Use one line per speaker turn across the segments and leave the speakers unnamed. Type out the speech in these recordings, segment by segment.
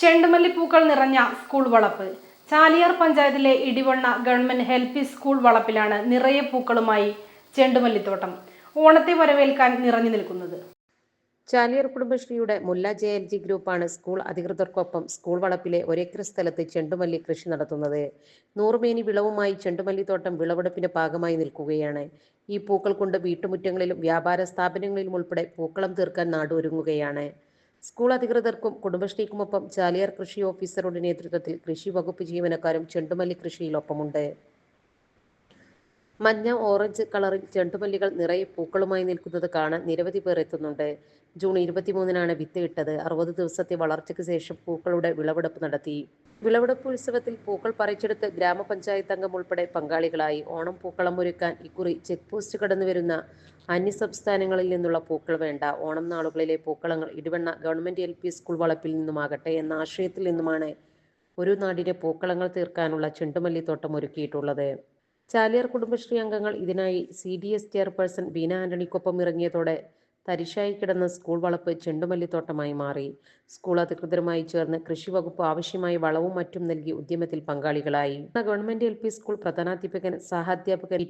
ചെണ്ടുമല്ലിപ്പൂക്കൾ നിറഞ്ഞ സ്കൂൾ വളപ്പ്. ചാലിയാർ പഞ്ചായത്തിലെ ഇടിവണ്ണ ഗവൺമെന്റ് ഹെൽപ്പ് സ്കൂൾ വളപ്പിലാണ് നിറയെ പൂക്കളുമായി ചെണ്ടുമല്ലിത്തോട്ടം. ഓണത്തെ വരവേൽക്കാൻ നിറഞ്ഞു നിൽക്കുന്നത്.
ചാലിയർ കുടുംബശ്രീയുടെ മുല്ല ജെ എൽ ജി ഗ്രൂപ്പാണ് സ്കൂൾ അധികൃതർക്കൊപ്പം സ്കൂൾ വളപ്പിലെ ഒരേക്കർ സ്ഥലത്ത് ചെണ്ടുമല്ലി കൃഷി നടത്തുന്നത്. നൂറുമേനി വിളവുമായി ചെണ്ടുമല്ലിത്തോട്ടം വിളവെടുപ്പിന്റെ ഭാഗമായി നിൽക്കുകയാണ്. ഈ പൂക്കൾ കൊണ്ട് വീട്ടുമുറ്റങ്ങളിലും വ്യാപാര സ്ഥാപനങ്ങളിലും ഉൾപ്പെടെ പൂക്കളം തീർക്കാൻ നാടൊരുങ്ങുകയാണ്. സ്കൂൾ അധികൃതർക്കും കുടുംബശ്രീക്കുമൊപ്പം ചാലിയാർ കൃഷി ഓഫീസറുടെ നേതൃത്വത്തിൽ കൃഷി വകുപ്പ് ജീവനക്കാരും ചെണ്ടുമല്ലി കൃഷിയിലൊപ്പമുണ്ട്. മഞ്ഞ ഓറഞ്ച് കളറിൽ ചെണ്ടുമല്ലികൾ നിറയെ പൂക്കളുമായി നിൽക്കുന്നത് കാണാൻ നിരവധി പേർ എത്തുന്നുണ്ട്. ജൂൺ ഇരുപത്തിമൂന്നിനാണ് വിത്ത് ഇട്ടത്. അറുപത് ദിവസത്തെ വളർച്ചയ്ക്ക് ശേഷം പൂക്കളുടെ വിളവെടുപ്പ് നടത്തി. വിളവെടുപ്പ് ഉത്സവത്തിൽ പൂക്കൾ പറിച്ചെടുത്ത് ഗ്രാമപഞ്ചായത്ത് അംഗം ഉൾപ്പെടെ പങ്കാളികളായി ഓണം പൂക്കളം ഒരുക്കാൻ ഇക്കുറി ചെക്ക് പോസ്റ്റ് കടന്നു വരുന്ന അന്യ സംസ്ഥാനങ്ങളിൽ നിന്നുള്ള പൂക്കൾ വേണ്ട. ഓണം നാളുകളിലെ പൂക്കളങ്ങൾ Edivanna government L P school വളപ്പിൽ നിന്നുമാകട്ടെ എന്ന ആശയത്തിൽ നിന്നുമാണ് ഒരു നാടിന്റെ പൂക്കളങ്ങൾ തീർക്കാനുള്ള ചെണ്ടുമല്ലിത്തോട്ടം ഒരുക്കിയിട്ടുള്ളത്. ചാലിയാർ കുടുംബശ്രീ അംഗങ്ങൾ ഇതിനായി C D S chairperson Beena ആന്റണിക്കൊപ്പം ഇറങ്ങിയതോടെ തരിശായി കിടന്ന സ്കൂൾ വളപ്പ് ചെണ്ടുമല്ലിത്തോട്ടമായി മാറി. സ്കൂൾ അധികൃതരുമായി ചേർന്ന് കൃഷി വകുപ്പ് ആവശ്യമായ വളവും മറ്റും നൽകി ഉദ്യമത്തിൽ പങ്കാളികളായി. ഗവൺമെന്റ് എൽ പി സ്കൂൾ പ്രധാനാധ്യാപകൻ സഹാധ്യാപകൻ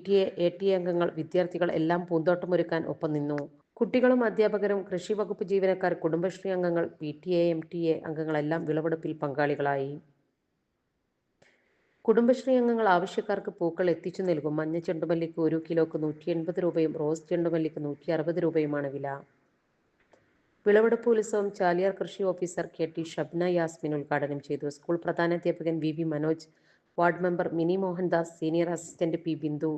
എ ടി അംഗങ്ങൾ വിദ്യാർത്ഥികൾ എല്ലാം പൂന്തോട്ടമൊരുക്കാൻ ഒപ്പം നിന്നു. കുട്ടികളും അധ്യാപകരും കൃഷി വകുപ്പ് ജീവനക്കാർ കുടുംബശ്രീ അംഗങ്ങൾ P T A M T A അംഗങ്ങളെല്ലാം വിളവെടുപ്പിൽ പങ്കാളികളായി. കുടുംബശ്രീ അംഗങ്ങൾ ആവശ്യക്കാർക്ക് പൂക്കൾ എത്തിച്ചു നൽകും. മഞ്ഞ ചെണ്ടുമല്ലിക്ക് ഒരു കിലോക്ക് നൂറ്റി എൺപത് രൂപയും റോസ് ചെണ്ടുമല്ലിക്ക് നൂറ്റി അറുപത് രൂപയുമാണ് വില. വിളവെടുപ്പ് ഉത്സവം ചാലിയാർ കൃഷി officer K T Shabna Yasmin ഉദ്ഘാടനം ചെയ്തു. School പ്രധാനാധ്യാപകൻ V V Manoj ward member Mini Mohandas senior assistant P Bindu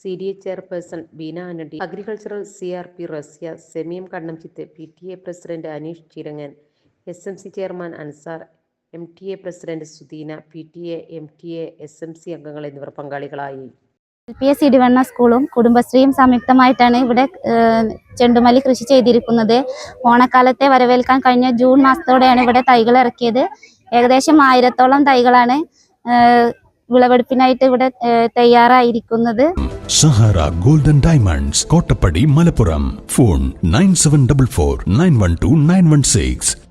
C D A chairperson Beena Anady agricultural C R P Rasya സെമിയം കണ്ണംചിത്ത് P T A president Aneesh Chirangan S M C chairman Ansar M T A president Sudeena P T A M T A S M C അംഗങ്ങൾ എന്നിവർ പങ്കാളികളായി.
L P S Edivanna സ്കൂളും കുടുംബശ്രീയും സംയുക്തമായിട്ടാണ് ഇവിടെ ചെണ്ടുമല്ലി കൃഷി ചെയ്തിരിക്കുന്നത്. ഓണക്കാലത്തെ വരവേൽക്കാൻ കഴിഞ്ഞ ജൂൺ മാസത്തോടെയാണ് ഇവിടെ തൈകൾ ഇറക്കിയത്. ഏകദേശം ആയിരത്തോളം തൈകളാണ് വിളവെടുപ്പിനായിട്ട് ഇവിടെ തയ്യാറായിരിക്കുന്നത്.
Sahara golden diamonds Kottappadi Malappuram. Phone nine seven double four nine one two nine one six.